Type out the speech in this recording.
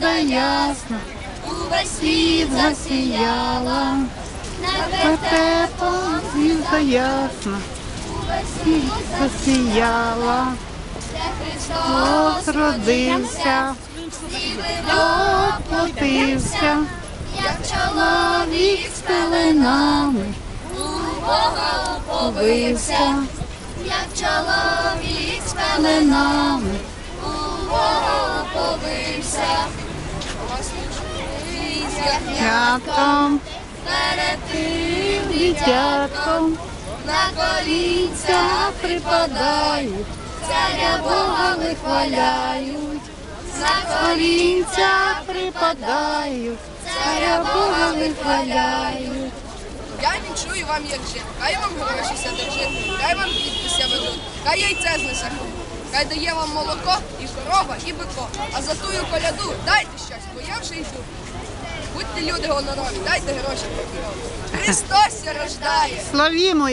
звізда ясна, увесь світ засіяла, Вертепом звізда ясна, світ засіяла, Христос родився, оплотився, як чоловік з пеленами у Бога повився, як чоловік з пеленами Бога повився. Святом, Перед тим дитятком, на колінця ця припадають, царя Бога вихваляють, на колінця припадають, царя Бога вихваляють. Я вінчую вам як жит, хай вам гроші держить, хай вам підпися ведуть, хай яйце знесе. Хай дає вам молоко і корова, і бико. А за тую коляду дайте щось, люди гонорові, дайте гроші. Христос рождає. Славімо